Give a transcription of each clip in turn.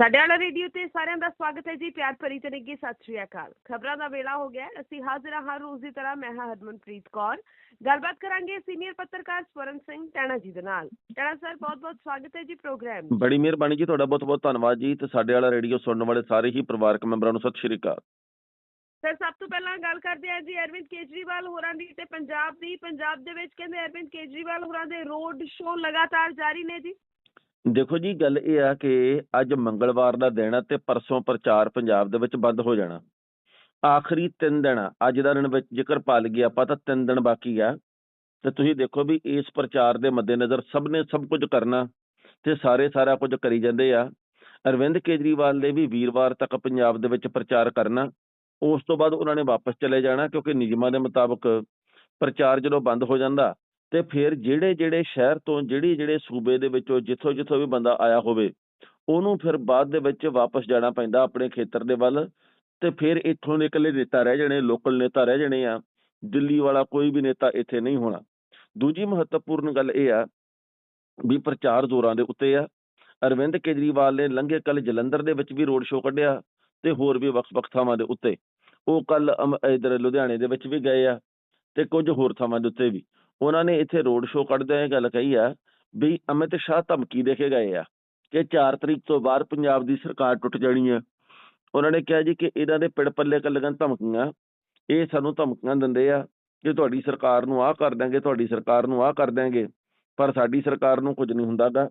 ਸਾਡੇ ਵਾਲਾ ਰੇਡੀਓ ਤੇ ਸਾਰਿਆਂ ਦਾ ਸਵਾਗਤ ਹੈ ਜੀ ਪਿਆਰ ਭਰੀ ਤੇ ਨਿੱਘੀ ਸਤਿ ਸ਼੍ਰੀ ਅਕਾਲ। ਖਬਰਾਂ ਦਾ ਵੇਲਾ ਹੋ ਗਿਆ। ਅਸੀਂ ਹਾਜ਼ਰ ਹਾਂ ਹਰ ਰੋਜ਼ ਦੀ ਤਰ੍ਹਾਂ ਮੈਂ ਹਾਂ ਹਰਮਨਪ੍ਰੀਤ ਕੌਰ। ਗੱਲਬਾਤ ਕਰਾਂਗੇ ਸੀਨੀਅਰ ਪੱਤਰਕਾਰ ਸਵਰਨ ਸਿੰਘ ਟੈਣਾ ਜੀ ਦੇ ਨਾਲ। ਟੈਣਾ ਸਰ ਬਹੁਤ ਬਹੁਤ ਸਵਾਗਤ ਹੈ ਜੀ ਪ੍ਰੋਗਰਾਮ ਬੜੀ ਮਿਹਰਬਾਨੀ ਜੀ ਤੁਹਾਡਾ ਬਹੁਤ ਬਹੁਤ ਧੰਨਵਾਦ ਜੀ। ਤੇ ਸਾਡੇ ਵਾਲਾ ਰੇਡੀਓ ਸੁਣਨ ਵਾਲੇ ਸਾਰੇ ਹੀ ਪਰਿਵਾਰਕ ਮੈਂਬਰਾਂ ਨੂੰ ਸਤਿ ਸ਼੍ਰੀ ਅਕਾਲ। ਸਰ ਸਭ ਤੋਂ ਪਹਿਲਾਂ ਗੱਲ ਕਰਦੇ ਹਾਂ ਜੀ ਅਰਵਿੰਦ ਕੇਜਰੀਵਾਲ ਹੋਰਾਂ ਦੀ ਤੇ ਪੰਜਾਬ ਦੀ। ਪੰਜਾਬ ਦੇ ਵਿੱਚ ਕਹਿੰਦੇ ਅਰਵਿੰਦ ਕੇਜਰੀਵਾਲ ਹੋਰਾਂ ਦੇ ਰੋਡ ਸ਼ੋਅ ਲਗਾਤਾਰ ਜਾਰੀ ਨੇ ਜੀ। ਦੇਖੋ ਜੀ, ਗੱਲ ਇਹ ਆ ਕਿ ਅੱਜ ਮੰਗਲਵਾਰ ਦਾ ਦਿਨ ਆ ਤੇ ਪਰਸੋਂ ਪ੍ਰਚਾਰ ਪੰਜਾਬ ਦੇ ਵਿੱਚ ਬੰਦ ਹੋ ਜਾਣਾ। ਆਖਰੀ 3 ਦਿਨ ਆ, ਅੱਜ ਦਾ ਦਿਨ ਵਿੱਚ ਜੇਕਰ ਪਲ ਗਏ ਆਪਾਂ ਤਾਂ 3 ਦਿਨ ਬਾਕੀ ਆ। ਤੇ ਤੁਸੀਂ ਦੇਖੋ ਵੀ ਇਸ ਪ੍ਰਚਾਰ ਦੇ ਮੱਦੇਨਜ਼ਰ ਸਭ ਨੇ ਸਭ ਕੁਝ ਕਰਨਾ ਤੇ ਸਾਰੇ ਸਾਰਾ ਕੁਝ ਕਰੀ ਜਾਂਦੇ ਆ। ਅਰਵਿੰਦ ਕੇਜਰੀਵਾਲ ਨੇ ਵੀ ਵੀਰਵਾਰ ਤੱਕ ਪੰਜਾਬ ਦੇ ਵਿੱਚ ਪ੍ਰਚਾਰ ਕਰਨਾ, ਉਸ ਤੋਂ ਬਾਅਦ ਉਹਨਾਂ ਨੇ ਵਾਪਸ ਚਲੇ ਜਾਣਾ ਕਿਉਂਕਿ ਨਿਯਮਾਂ ਦੇ ਮੁਤਾਬਕ ਪ੍ਰਚਾਰ ਜਦੋਂ ਬੰਦ ਹੋ ਜਾਂਦਾ ਤੇ ਫਿਰ ਜਿਹੜੇ ਜਿਹੜੇ ਸ਼ਹਿਰ ਤੋਂ ਜਿਹੜੀ, ਜਿਹੜੇ ਸੂਬੇ ਦੇ ਵਿੱਚੋਂ ਜਿੱਥੋਂ ਜਿੱਥੋਂ ਵੀ ਬੰਦਾ ਆਇਆ ਹੋਵੇ, ਉਹਨੂੰ ਫਿਰ ਬਾਅਦ ਦੇ ਵਿੱਚ ਵਾਪਸ ਜਾਣਾ ਪੈਂਦਾ ਆਪਣੇ ਖੇਤਰ ਦੇ ਵੱਲ ਤੇ ਫਿਰ ਇੱਥੋਂ ਦੇ ਇਕੱਲੇ ਨੇਤਾ ਰਹਿ ਜਾਣੇ ਲੋਕਲ ਨੇਤਾ ਰਹਿ ਜਾਣੇ ਆ, ਦਿੱਲੀ ਵਾਲਾ ਕੋਈ ਵੀ ਨੇਤਾ ਇੱਥੇ ਨਹੀਂ ਹੋਣਾ। ਦੂਜੀ ਮਹੱਤਵਪੂਰਨ ਗੱਲ ਇਹ ਆ ਵੀ ਪ੍ਰਚਾਰ ਜ਼ੋਰਾਂ ਦੇ ਉੱਤੇ ਆ। ਅਰਵਿੰਦ ਕੇਜਰੀਵਾਲ ਨੇ ਲੰਘੇ ਕੱਲ ਜਲੰਧਰ ਦੇ ਵਿੱਚ ਵੀ ਰੋਡ ਸ਼ੋਅ ਕੱਢਿਆ ਤੇ ਹੋਰ ਵੀ ਵੱਖ-ਵੱਖ ਥਾਵਾਂ ਦੇ ਉੱਤੇ। ਉਹ ਕੱਲ ਇਧਰ ਲੁਧਿਆਣੇ ਦੇ ਵਿੱਚ ਵੀ ਗਏ ਆ ਤੇ ਕੁਝ ਹੋਰ ਥਾਵਾਂ ਦੇ ਉੱਤੇ ਵੀ। ਉਹਨਾਂ ਨੇ ਇੱਥੇ ਰੋਡ ਸ਼ੋਅ ਕੱਢਦਿਆਂ ਇਹ ਗੱਲ ਕਹੀ ਆ ਵੀ ਅਮਿਤ ਸ਼ਾਹ ਧਮਕੀ ਦੇ ਕੇ ਗਏ ਆ ਕਿ 4 ਤਰੀਕ ਤੋਂ ਬਾਅਦ ਪੰਜਾਬ ਦੀ ਸਰਕਾਰ ਟੁੱਟ ਜਾਣੀ ਆ। ਉਹਨਾਂ ਨੇ ਕਿਹਾ ਜੀ ਕਿ ਇਹਨਾਂ ਦੇ ਪਿੜ ਪੱਲੇ ਕੱਲੀਆਂ ਧਮਕੀਆਂ, ਇਹ ਸਾਨੂੰ ਧਮਕੀਆਂ ਦਿੰਦੇ ਆ ਕਿ ਤੁਹਾਡੀ ਸਰਕਾਰ ਨੂੰ ਆਹ ਕਰ ਦਾਂਗੇ ਤੁਹਾਡੀ ਸਰਕਾਰ ਨੂੰ ਆਹ ਕਰ ਦਾਂਗੇ ਪਰ ਸਾਡੀ ਸਰਕਾਰ ਨੂੰ ਕੁਝ ਨਹੀਂ ਹੁੰਦਾਗਾ।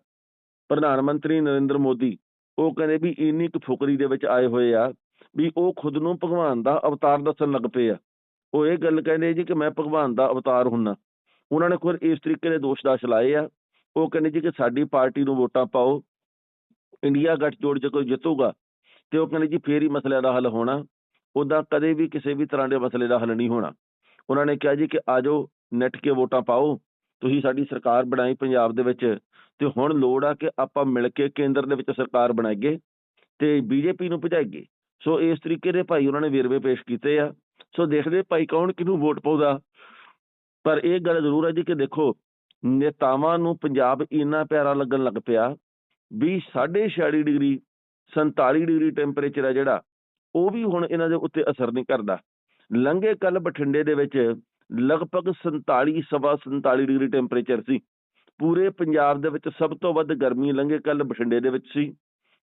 ਪ੍ਰਧਾਨ ਮੰਤਰੀ ਨਰਿੰਦਰ ਮੋਦੀ ਉਹ ਕਹਿੰਦੇ ਵੀ ਇੰਨੀ ਕੁ ਫੁਕਰੀ ਦੇ ਵਿੱਚ ਆਏ ਹੋਏ ਆ ਵੀ ਉਹ ਖੁਦ ਨੂੰ ਭਗਵਾਨ ਦਾ ਅਵਤਾਰ ਦੱਸਣ ਲੱਗ ਪਏ ਆ। ਉਹ ਇਹ ਗੱਲ ਕਹਿੰਦੇ ਜੀ ਕਿ ਮੈਂ ਭਗਵਾਨ ਦਾ ਅਵਤਾਰ ਹੁੰਨਾ। ਉਹਨਾਂ ਨੇ ਖੁਦ ਇਸ ਤਰੀਕੇ ਦੇ ਦੋਸ਼ ਦਾਸ਼ ਲਾਏ ਆ। ਉਹ ਕਹਿੰਦੇ ਜੀ ਕਿ ਸਾਡੀ ਪਾਰਟੀ ਨੂੰ ਵੋਟਾਂ ਪਾਓ, ਇੰਡੀਆ ਗੱਠਜੋੜ ਜੇ ਕੋਈ ਜਿੱਤੂਗਾ, ਤੇ ਉਹ ਕਹਿੰਦੇ ਜੀ ਫੇਰ ਹੀ ਮਸਲਿਆਂ ਦਾ ਹੱਲ ਹੋਣਾ। ਉਦਾਂ ਕਦੇ ਵੀ ਕਿਸੇ ਵੀ ਤਰ੍ਹਾਂ ਦੇ ਮਸਲੇ ਦਾ ਹੱਲ ਨਹੀਂ ਹੋਣਾ। ਉਹਨਾਂ ਨੇ ਕਿਹਾ ਜੀ ਕਿ ਆਜੋ ਨੱਟ ਕੇ ਵੋਟਾਂ ਪਾਓ, ਤੁਸੀਂ ਸਾਡੀ ਸਰਕਾਰ ਬਣਾਈ ਪੰਜਾਬ ਦੇ ਵਿੱਚ, ਤੇ ਹੁਣ ਲੋੜ ਆ ਕਿ ਆਪਾਂ ਮਿਲ ਕੇ ਕੇਂਦਰ ਦੇ ਵਿੱਚ ਸਰਕਾਰ ਬਣਾਈਏ, ਤੇ ਬੀਜੇਪੀ ਨੂੰ ਭਜਾਈਏ। ਸੋ ਇਸ ਤਰੀਕੇ ਦੇ ਭਾਈ ਉਹਨਾਂ ਨੇ ਵੇਰਵੇ ਪੇਸ਼ ਕੀਤੇ ਆ। ਸੋ ਦੇਖਦੇ ਭਾਈ ਕੌਣ ਕਿਹਨੂੰ ਵੋਟ ਪਾਉਂਦਾ ਪਰ ਇਹ ਗੱਲ ਜ਼ਰੂਰ ਹੈ ਜੀ ਕਿ ਦੇਖੋ, ਨੇਤਾਵਾਂ ਨੂੰ ਪੰਜਾਬ ਇੰਨਾ ਪਿਆਰਾ ਲੱਗਣ ਲੱਗ ਪਿਆ ਵੀ 6.5 ਡਿਗਰੀ 47 ਡਿਗਰੀ ਟੈਂਪਰੇਚਰ ਹੈ ਜਿਹੜਾ, ਉਹ ਵੀ ਹੁਣ ਇਹਨਾਂ ਦੇ ਉੱਤੇ ਅਸਰ ਨਹੀਂ ਕਰਦਾ। ਲੰਘੇ ਕੱਲ ਬਠਿੰਡੇ ਦੇ ਵਿੱਚ ਲਗਭਗ 47 ਸਵਾ 47 ਡਿਗਰੀ ਟੈਂਪਰੇਚਰ ਸੀ। ਪੂਰੇ ਪੰਜਾਬ ਦੇ ਵਿੱਚ ਸਭ ਤੋਂ ਵੱਧ ਗਰਮੀ ਲੰਘੇ ਕੱਲ ਬਠਿੰਡੇ ਦੇ ਵਿੱਚ ਸੀ।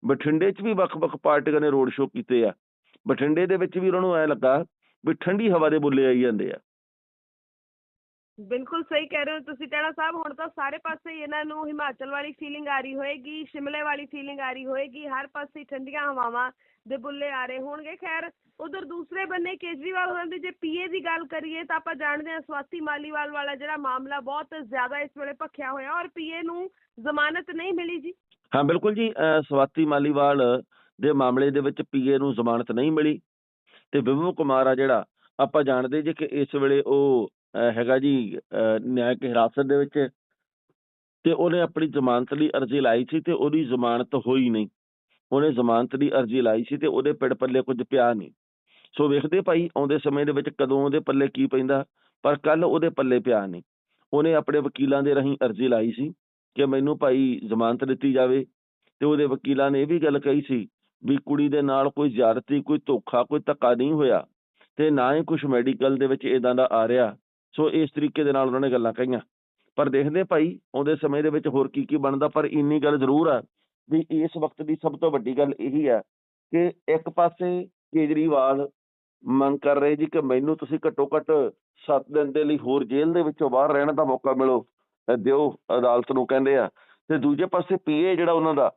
ਬਠਿੰਡੇ 'ਚ ਵੀ ਵੱਖ-ਵੱਖ ਪਾਰਟੀਆਂ ਨੇ ਰੋਡ ਸ਼ੋਅ ਕੀਤੇ ਆ। ਬਠਿੰਡੇ ਦੇ ਵਿੱਚ ਵੀ ਉਹਨਾਂ ਨੂੰ ਐ ਲੱਗਾ ਵੀ ਠੰਡੀ ਹਵਾ ਦੇ ਬੁੱਲੇ ਆਈ ਜਾਂਦੇ ਆ। ਬਿਲਕੁਲ ਸਹੀ ਕਹਿ ਰਹੇ ਹੋ ਤੁਸੀਂ ਟੈਣਾ ਸਾਹਿਬ, ਹੁਣ ਤਾਂ ਸਾਰੇ ਪਾਸੇ ਹੀ ਇਹਨਾਂ ਨੂੰ ਹਿਮਾਚਲ ਵਾਲੀ ਫੀਲਿੰਗ ਆ ਰਹੀ ਹੋਏਗੀ, ਸ਼ਿਮਲੇ ਵਾਲੀ ਫੀਲਿੰਗ ਆ ਰਹੀ ਹੋਏਗੀ, ਹਰ ਪਾਸੇ ਠੰਡੀਆਂ ਹਵਾਵਾਂ ਦੇ ਬੁੱਲੇ ਆ ਰਹੇ ਹੋਣਗੇ। ਖੈਰ, ਉਧਰ ਦੂਸਰੇ ਬੰਨੇ ਕੇਜਰੀਵਾਲ ਹੋਰਾਂ ਦੀ ਜੇ ਪੀਏ ਦੀ ਗੱਲ ਕਰੀਏ ਤਾਂ ਆਪਾਂ ਜਾਣਦੇ ਹਾਂ ਸਵਾਤੀ ਮਾਲੀਵਾਲ ਵਾਲਾ ਜਿਹੜਾ ਮਾਮਲਾ ਬਹੁਤ ਜ਼ਿਆਦਾ ਇਸ ਵੇਲੇ ਭਖਿਆ ਹੋਇਆ ਔਰ ਪੀਏ ਨੂੰ ਜ਼ਮਾਨਤ ਨਹੀਂ ਮਿਲੀ ਜੀ। ਹਾਂ, ਬਿਲਕੁਲ ਜੀ ਸਵਾਤੀ ਮਾਲੀਵਾਲ ਦੇ ਮਾਮਲੇ ਦੇ ਵਿੱਚ ਪੀਏ ਨੂੰ ਜ਼ਮਾਨਤ ਨਹੀਂ ਮਿਲੀ। ਤੇ ਵਿਭੂ ਕੁਮਾਰ ਆ ਜਿਹੜਾ, ਆਪਾਂ ਜਾਣਦੇ ਜੀ ਕਿ ਇਸ ਵੇਲੇ ਉਹ ਹੈਗਾ ਜੀ ਨਿਆਇਕ ਹਿਰਾਸਤ ਦੇ ਵਿੱਚ ਤੇ ਉਹਨੇ ਆਪਣੀ ਜ਼ਮਾਨਤ ਲਈ ਅਰਜ਼ੀ ਲਾਈ ਸੀ ਤੇ ਉਹਦੀ ਜ਼ਮਾਨਤ ਹੋਈ ਨਹੀਂ। ਉਹਨੇ ਜ਼ਮਾਨਤ ਦੀ ਅਰਜ਼ੀ ਲਾਈ ਸੀ ਤੇ ਉਹਦੇ ਪਿੜ ਪੱਲੇ ਕੁਝ ਪਿਆ ਨਹੀਂ। ਸੋ ਵੇਖਦੇ ਭਾਈ, ਆਉਂਦੇ ਸਮੇਂ ਦੇ ਵਿੱਚ ਕਦੋਂ ਉਹਦੇ ਪੱਲੇ ਕੀ ਪੈਂਦਾ, ਪਰ ਕੱਲ ਉਹਦੇ ਪੱਲੇ ਪਿਆ ਨਹੀਂ। ਉਹਨੇ ਆਪਣੇ ਵਕੀਲਾਂ ਦੇ ਰਾਹੀਂ ਅਰਜ਼ੀ ਲਾਈ ਸੀ ਕਿ ਮੈਨੂੰ ਭਾਈ ਜ਼ਮਾਨਤ ਦਿੱਤੀ ਜਾਵੇ ਤੇ ਉਹਦੇ ਵਕੀਲਾਂ ਨੇ ਇਹ ਵੀ ਗੱਲ ਕਹੀ ਸੀ ਵੀ ਕੁੜੀ ਦੇ ਨਾਲ ਕੋਈ ਜ਼ਿਆਦਤੀ, ਕੋਈ ਧੋਖਾ, ਕੋਈ ਧੱਕਾ ਨਹੀਂ ਹੋਇਆ ਤੇ ਨਾ ਹੀ ਕੁਝ ਮੈਡੀਕਲ ਦੇ ਵਿੱਚ ਇਦਾਂ ਦਾ ਆ ਰਿਹਾ। ਸੋ ਇਸ ਤਰੀਕੇ ਦੇ ਨਾਲ ਉਹਨਾਂ ਨੇ ਗੱਲਾਂ ਕਹੀਆਂ। ਪਰ ਦੇਖਦੇ ਭਾਈ ਆਉਂਦੇ ਸਮੇਂ ਦੇ ਵਿੱਚ ਹੋਰ ਕੀ ਕੀ ਬਣਦਾ, ਪਰ ਇੰਨੀ ਗੱਲ ਜ਼ਰੂਰ ਆ ਵੀ ਇਸ ਵਕਤ ਦੀ ਸਭ ਤੋਂ ਵੱਡੀ ਗੱਲ ਇਹੀ ਆ ਕਿ ਇੱਕ ਪਾਸੇ ਕੇਜਰੀਵਾਲ ਮੰਗ ਕਰ ਰਹੇ ਜੀ ਕਿ ਮੈਨੂੰ ਤੁਸੀਂ ਘੱਟੋ ਘੱਟ 7 ਦਿਨ ਦੇ ਲਈ ਹੋਰ ਜੇਲ੍ਹ ਦੇ ਵਿੱਚੋਂ ਬਾਹਰ ਰਹਿਣ ਦਾ ਮੌਕਾ ਮਿਲੋ ਦਿਓ ਅਦਾਲਤ ਨੂੰ ਕਹਿੰਦੇ ਆ। ਤੇ ਦੂਜੇ ਪਾਸੇ ਪੀਏ ਜਿਹੜਾ ਉਹਨਾਂ ਦਾ,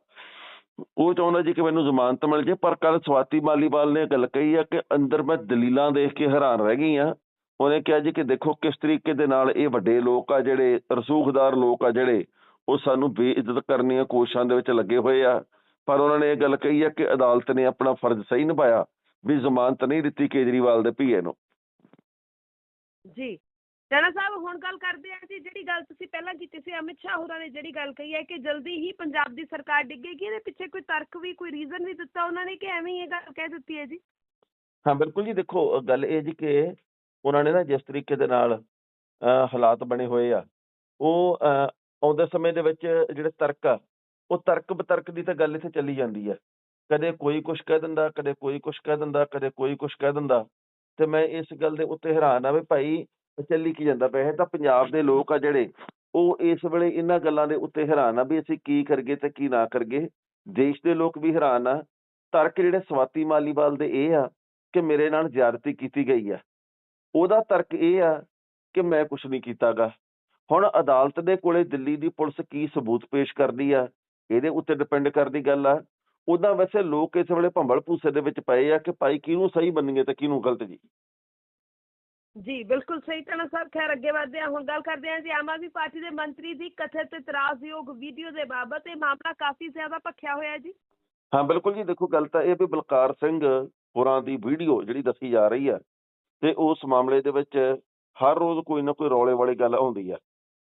ਉਹ ਚਾਹੁੰਦਾ ਜੀ ਕਿ ਮੈਨੂੰ ਜ਼ਮਾਨਤ ਮਿਲ ਜੇ, ਪਰ ਕੱਲ ਸਵਾਤੀ ਮਾਲੀਵਾਲ ਨੇ ਗੱਲ ਕਹੀ ਆ ਕਿ ਅੰਦਰ ਮੈਂ ਦਲੀਲਾਂ ਦੇਖ ਕੇ ਹੈਰਾਨ ਰਹਿ ਗਈ ਆ। ਉਹਨੇ ਕਿਹਾ ਜੀ ਕਿ ਦੇਖੋ ਕਿਸ ਤਰੀਕੇ ਦੇ ਨਾਲ ਇਹ ਵੱਡੇ ਲੋਕ ਆ ਜਿਹੜੇ ਰਸੂਖਦਾਰ ਲੋਕ ਆ ਜਿਹੜੇ ਉਹ ਸਾਨੂੰ ਬੇਇੱਜ਼ਤ ਕਰਨ ਦੀਆਂ ਕੋਸ਼ਿਸ਼ਾਂ ਦੇ ਵਿੱਚ ਲੱਗੇ ਹੋਏ ਆ। ਪਰ ਉਹਨਾਂ ਨੇ ਇਹ ਗੱਲ ਕਹੀ ਆ ਕਿ ਅਦਾਲਤ ਨੇ ਆਪਣਾ ਫਰਜ਼ ਸਹੀ ਨਿਭਾਇਆ ਵੀ ਜ਼ਮਾਨਤ ਨਹੀਂ ਦਿੱਤੀ ਕੇਜਰੀਵਾਲ ਦੇ ਪੀਏ ਨੂੰ। ਜੀ। ਟੈਣਾ ਸਾਹਿਬ ਹੁਣ ਗੱਲ ਕਰਦੇ ਆ ਜੀ ਜਿਹੜੀ ਗੱਲ ਤੁਸੀਂ ਪਹਿਲਾਂ ਕੀਤੀ ਸੀ ਅਮਿਤ ਸ਼ਾਹ ਹੋਰਾਂ ਨੇ ਜਿਹੜੀ ਗੱਲ ਕਹੀ ਹੈ ਕਿ ਜਲਦੀ ਹੀ ਪੰਜਾਬ ਦੀ ਸਰਕਾਰ ਡਿੱਗੇਗੀ ਇਹਦੇ ਪਿੱਛੇ ਕੋਈ ਤਰਕ ਵੀ ਕੋਈ ਰੀਜ਼ਨ ਵੀ ਦਿੱਤਾ ਉਹਨਾਂ ਨੇ ਕਿ ਐਵੇਂ ਹੀ ਇਹ ਗੱਲ ਕਹਿ ਦਿੱਤੀ ਹੈ ਜੀ? ਹਾਂ ਬਿਲਕੁਲ ਜੀ ਦੇਖੋ ਗੱਲ ਇਹ ਜੀ ਕਿ ਉਹਨਾਂ ਨੇ ਨਾ ਜਿਸ ਤਰੀਕੇ ਦੇ ਨਾਲ ਹਾਲਾਤ ਬਣੇ ਹੋਏ ਆ, ਉਹ ਆਉਂਦੇ ਸਮੇਂ ਦੇ ਵਿੱਚ ਜਿਹੜੇ ਤਰਕ ਆ, ਉਹ ਤਰਕ ਬਤਰਕ ਦੀ ਤਾਂ ਗੱਲ ਇੱਥੇ ਚੱਲੀ ਜਾਂਦੀ ਆ। ਕਦੇ ਕੋਈ ਕੁਝ ਕਹਿ ਦਿੰਦਾ, ਕਦੇ ਕੋਈ ਕੁਝ ਕਹਿ ਦਿੰਦਾ, ਕਦੇ ਕੋਈ ਕੁਝ ਕਹਿ ਦਿੰਦਾ, ਤੇ ਮੈਂ ਇਸ ਗੱਲ ਦੇ ਉੱਤੇ ਹੈਰਾਨ ਆ ਵੀ ਭਾਈ ਚੱਲੀ ਕੀ ਜਾਂਦਾ ਪਿਆ ਇਹ ਤਾਂ ਪੰਜਾਬ ਦੇ ਲੋਕ ਆ ਜਿਹੜੇ, ਉਹ ਇਸ ਵੇਲੇ ਇਹਨਾਂ ਗੱਲਾਂ ਦੇ ਉੱਤੇ ਹੈਰਾਨ ਆ ਵੀ ਅਸੀਂ ਕੀ ਕਰੀਏ ਤੇ ਕੀ ਨਾ ਕਰੀਏ। ਦੇਸ਼ ਦੇ ਲੋਕ ਵੀ ਹੈਰਾਨ ਆ। ਤਰਕ ਜਿਹੜੇ ਸਵਾਤੀ ਮਾਲੀਵਾਲ ਦੇ ਇਹ ਆ ਕਿ ਮੇਰੇ ਨਾਲ ਜ਼ਿਆਦਤੀ ਕੀਤੀ ਗਈ ਆ। ਉਹਦਾ ਤਰਕ ਇਹ ਆ ਕਿ ਮੈਂ ਕੁਝ ਨਹੀਂ ਕੀਤਾਗਾ। ਹੁਣ ਅਦਾਲਤ ਦੇ ਕੋਲੇ ਦਿੱਲੀ ਦੀ ਪੁਲਿਸ ਕੀ ਸਬੂਤ ਪੇਸ਼ ਕਰਦੀ ਆ ਇਹਦੇ ਉੱਤੇ ਡਿਪੈਂਡ ਕਰਦੀ ਗੱਲ ਆ। ਉਦਾਂ ਵੈਸੇ ਲੋਕ ਇਸ ਵੇਲੇ ਭੰਬਲ ਭੂਸੇ ਦੇ ਵਿੱਚ ਪਏ ਆ ਕਿ ਭਾਈ ਕਿਹਨੂੰ ਸਹੀ ਮੰਨੀਏ ਤੇ ਕਿਹਨੂੰ ਗਲਤ ਜੀ। ਜੀ ਬਿਲਕੁਲ ਸਹੀ ਟਣਾ ਸਾਹਿਬ ਖੈਰ ਅੱਗੇ ਵਧਦੇ ਹਾਂ ਹੁਣ ਗੱਲ ਕਰਦੇ ਹਾਂ ਜੀ ਆਮ ਆਦਮੀ ਪਾਰਟੀ ਦੇ ਮੰਤਰੀ ਦੀ ਕਥਿਤ ਇਤਰਾਜ਼ਯੋਗ ਵੀਡੀਓ ਦੇ ਬਾਬਤ। ਇਹ ਮਾਮਲਾ ਕਾਫੀ ਜ਼ਿਆਦਾ ਭਖਿਆ ਹੋਇਆ ਜੀ। ਹਾਂ ਬਿਲਕੁਲ ਜੀ ਦੇਖੋ ਗੱਲ ਤਾਂ ਇਹ ਵੀ ਬਲਕਾਰ ਸਿੰਘ ਹੋਰਾਂ ਦੀ ਵੀਡੀਓ ਜਿਹੜੀ ਦੱਸੀ ਜਾ ਰਹੀ ਆ ਤੇ ਉਸ ਮਾਮਲੇ ਦੇ ਵਿੱਚ ਹਰ ਰੋਜ਼ ਕੋਈ ਨਾ ਕੋਈ ਰੌਲੇ ਵਾਲੀ ਗੱਲ ਆਉਂਦੀ ਆ।